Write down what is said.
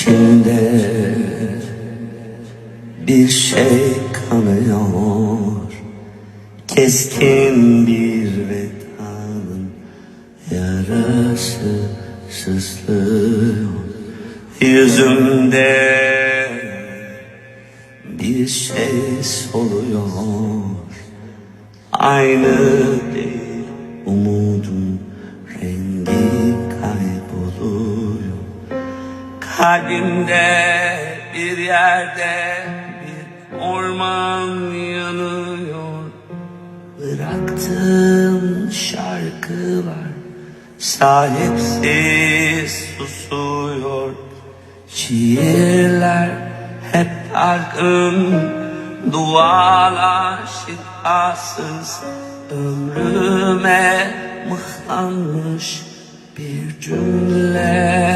İçimde bir şey kanıyor. Keskin bir vedanın yarası sızlıyor. Yüzümde bir şey soluyor. Aynı Kalbimde bir yerde bir orman yanıyor. Bıraktığım şarkılar sahipsiz susuyor. Şiirler hep dargın Dualar şifasız Ömrüme mıhlanmış bir cümle